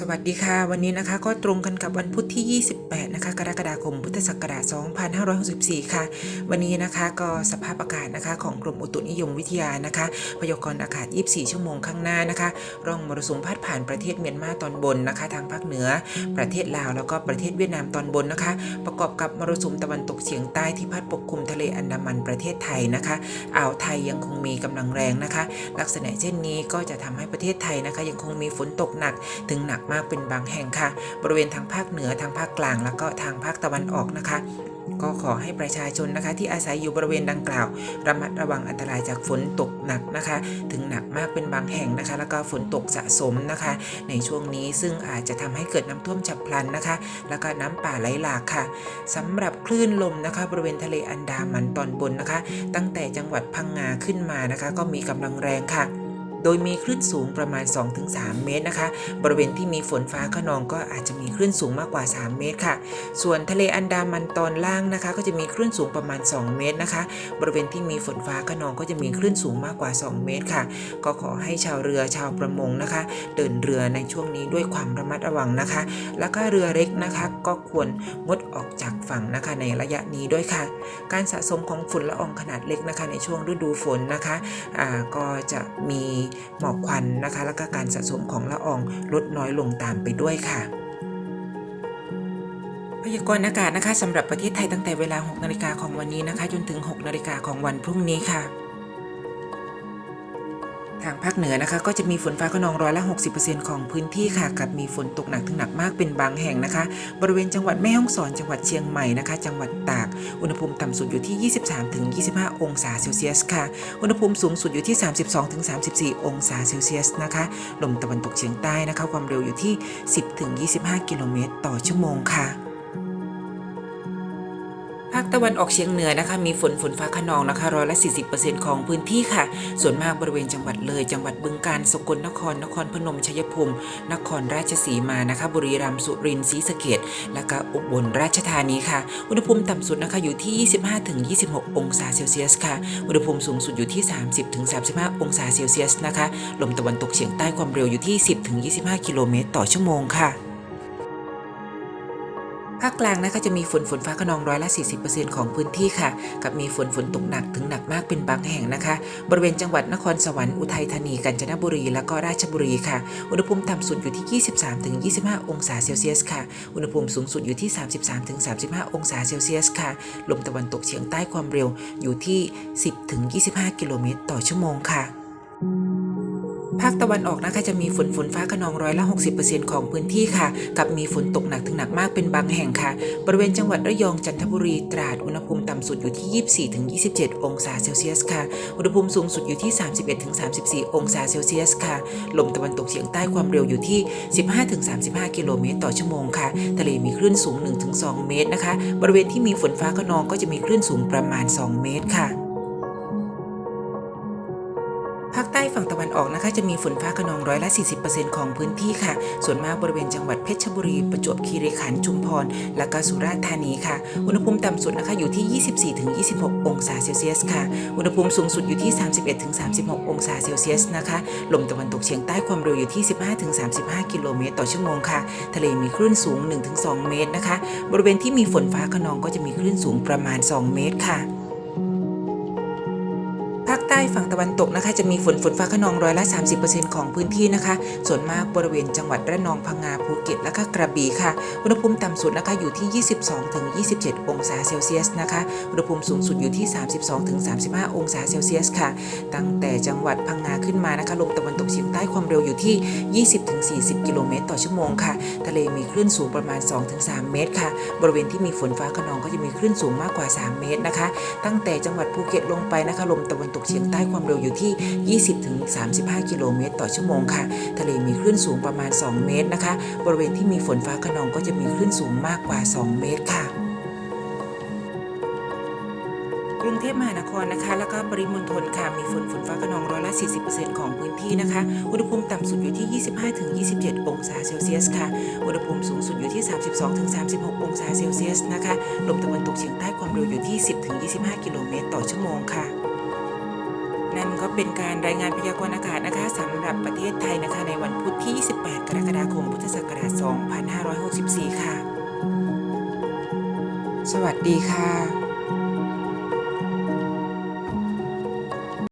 สวัสดีค่ะ วันนี้นะคะก็ตรงกันกับวันพุธที่ 28 นะคะ กรกฎาคมพุทธศักราช 2564 ค่ะ วันนี้นะคะก็สภาพอากาศนะคะของกรมอุตุนิยมวิทยานะคะ พยากรณ์อากาศ 24 ชั่วโมงข้างหน้านะคะ ร่องมรสุมพาดผ่านประเทศเมียนมาตอนบนนะคะ ทางภาคเหนือ ประเทศลาวแล้วก็ประเทศเวียดนามตอนบนนะคะ ประกอบกับมรสุมตะวันตกเฉียงใต้ที่พัดปกคลุมทะเลอันดามันประเทศไทยนะคะอ่าวไทยยังคงมีกำลังแรงนะคะ ลักษณะเช่นนี้ก็จะทำให้ประเทศไทยนะคะ ยังคงมีฝนตกหนักถึงหนักมากเป็นบางแห่งค่ะ บริเวณทางภาคเหนือทางภาคกลาง แล้วก็ทางภาคตะวันออกนะคะ ก็ขอให้ประชาชนนะคะ ที่อาศัยอยู่บริเวณดังกล่าว ระมัดระวังอันตรายจากฝนตกหนักนะคะ ถึงหนักมากเป็นบางแห่งนะคะ แล้วก็ฝนตกสะสมนะคะ ในช่วงนี้ซึ่งอาจจะทำให้เกิดน้ำท่วมฉับพลันนะคะ แล้วก็น้ำป่าไหลหลากค่ะสำหรับคลื่นลมนะคะ บริเวณทะเลอันดามันตอนบนนะคะ ตั้งแต่จังหวัดพังงาขึ้นมานะคะ ก็มีกำลังแรงค่ะ โดยมีคลื่นสูงประมาณ 2-3 เมตรนะคะ บริเวณที่มีฝนฟ้าขนองก็อาจจะมีคลื่นสูงมากกว่า 3 เมตรค่ะ ส่วนทะเลอันดามันตอนล่างนะคะ ก็จะมีคลื่นสูงประมาณ 2 เมตรนะคะ บริเวณที่มีฝนฟ้าขนองก็จะมีคลื่นสูงมากกว่า 2 เมตรค่ะ ก็ขอให้ชาวเรือชาวประมงนะคะ เดินเรือในช่วงนี้ด้วยความระมัดระวังนะคะ แล้วก็เรือเล็กนะคะ ก็ควรงดออกจากฝั่งนะคะในระยะนี้ด้วยค่ะ การสะสมของฝุ่นละอองขนาดเล็กนะคะ ในช่วงฤดูฝนนะคะอ่าก็จะมีหมอกควันนะคะ แล้วก็การสะสมของละอองลดน้อยลงตามไปด้วยค่ะ พยากรณ์อากาศนะคะสำหรับประเทศไทยตั้งแต่เวลา 6 นาฬิกาของวันนี้นะคะ จนถึง 6 นาฬิกาของวันพรุ่งนี้ค่ะ ทางภาคเหนือนะคะก็จะมีฝนฟ้าขนองร้อยละ 60%ของพื้นที่ค่ะกับมีฝนตกหนักถึงหนักมากเป็นบางแห่งนะคะ บริเวณจังหวัดแม่ฮ่องสอนจังหวัดเชียงใหม่นะคะ จังหวัดตาก อุณหภูมิต่ำสุดอยู่ที่ 23-25 องศาเซลเซียสค่ะ อุณหภูมิสูงสุดอยู่ที่ 32-34 องศาเซลเซียสนะคะ ลมตะวันตกเฉียงใต้นะคะ ความเร็วอยู่ที่ 10-25 กิโลเมตรต่อชั่วโมงค่ะ ภาคตะวันออกเฉียงเหนือนะคะ มีฝนฝนฟ้าขนองนะคะร้อยละ40%ของพื้นที่ค่ะ ส่วนมากบริเวณจังหวัดเลย จังหวัดบึงกาฬสกลนคร นครพนมชัยภูมินครราชสีมานะคะ บุรีรัมย์สุรินทร์ศรีสะเกษและก็อุบลราชธานีค่ะ อุณหภูมิต่ำสุดนะคะอยู่ที่ 25-26 องศาเซลเซียสค่ะ อุณหภูมิสูงสุดอยู่ที่ 30-35 องศาเซลเซียสนะคะ ลมตะวันตกเฉียงใต้ความเร็วอยู่ที่ 10-25 กิโลเมตรต่อชั่วโมงค่ะ กลางนะคะจะมีฝนฝนฟ้าขนองร้อยละ 40%ของพื้นที่ค่ะ กับมีฝนฝนตกหนักถึงหนักมากเป็นบางแห่งนะคะ บริเวณจังหวัดนครสวรรค์อุทัยธานีกาญจนบุรี และก็ราชบุรีค่ะ อุณหภูมิต่ำสุดอยู่ที่ 23-25 องศาเซลเซียสค่ะ อุณหภูมิสูงสุดอยู่ที่ 33-35 องศาเซลเซียสค่ะ ลมตะวันตกเฉียงใต้ความเร็วอยู่ที่ 10-25 กิโลเมตรต่อชั่วโมงค่ะ ภาคตะวันออกนะคะจะมีฝนฝนฟ้าขนองร้อยละ 60%ของพื้นที่ค่ะ กับมีฝนตกหนักถึงหนักมากเป็นบางแห่งค่ะ บริเวณจังหวัดระยองจันทบุรีตราดอุณหภูมิต่ำสุดอยู่ที่ 24-27 องศาเซลเซียสค่ะ อุณหภูมิสูงสุดอยู่ที่ 31-34 องศาเซลเซียสค่ะลมตะวันตกเฉียงใต้ความเร็วอยู่ที่ 15-35 กิโลเมตรต่อชั่วโมงค่ะ ทะเลมีคลื่นสูง 1-2 เมตรนะคะ บริเวณที่มีฝนฟ้าขนองก็จะมีคลื่นสูงประมาณ 2 เมตรค่ะ ฝั่งตะวันออกนะคะจะมีฝนฟ้าขนองร้อยละ 40%ของพื้นที่ค่ะ ส่วนมากบริเวณจังหวัดเพชรบุรี ประจวบคีรีขันธ์ ชุมพร และก็สุราษฎร์ธานีค่ะ อุณหภูมิต่ำสุดนะคะอยู่ที่ 24-26 องศาเซลเซียสค่ะ อุณหภูมิสูงสุดอยู่ที่ 31-36 องศาเซลเซียสนะคะ ลมตะวันตกเฉียงใต้ความเร็วอยู่ที่ 15-35 กิโลเมตรต่อชั่วโมงค่ะ ทะเลมีคลื่นสูง 1-2 เมตรนะคะ บริเวณที่มีฝนฟ้าขนองก็จะมีคลื่นสูงประมาณ 2 เมตรค่ะ ฝั่งตะวันตกนะคะ จะมีฝนฝนฟ้าขนองร้อยละ 30%ของพื้นที่นะคะ ส่วนมากบริเวณจังหวัดระนองพังงาภูเก็ตและก็กระบี่ค่ะ อุณหภูมิต่ำสุดนะคะอยู่ที่ 22-27 องศาเซลเซียสนะคะ อุณหภูมิสูงสุดอยู่ที่ 32-35 องศาเซลเซียสค่ะ ตั้งแต่จังหวัดพังงาขึ้นมานะคะลมตะวันตกเฉียงใต้ความเร็วอยู่ที่ 20-40 กิโลเมตรต่อชั่วโมงค่ะ ทะเลมีคลื่นสูงประมาณ 2-3 เมตรค่ะ บริเวณที่มีฝนฟ้าขนองก็จะมีคลื่นสูงมากกว่า 3 เมตรนะคะ ตั้งแต่จังหวัดภูเก็ตลงไปนะคะลมตะวันตกเฉียงใต้ความเร็วอยู่ที่ 20-35 กิโลเมตร ต่อชั่วโมงค่ะ ทะเลมีคลื่นสูงประมาณ 2 เมตรนะคะ บริเวณที่มีฝนฟ้าขนองก็จะมีคลื่นสูงมากกว่า 2 เมตรค่ะกรุงเทพมหานครนะคะ แล้วก็ปริมณฑลค่ะ มีฝนฝนฟ้าขนองร้อยละ 40%ของพื้นที่นะคะ อุณหภูมิต่ำสุดอยู่ที่ 25-27 องศาเซลเซียสค่ะ อุณหภูมิสูงสุดอยู่ที่ 32-36 องศาเซลเซียสนะคะ ลมตะวันตกเฉียงใต้ความเร็วอยู่ที่ 10-25 กิโลเมตรต่อชั่วโมงค่ะ นั่นก็เป็นการรายงานพยากรณ์อากาศนะคะสำหรับประเทศไทยนะคะ ในวันพุธที่ 28 กรกฎาคม พุทธศักราช 2564 ค่ะ สวัสดีค่ะ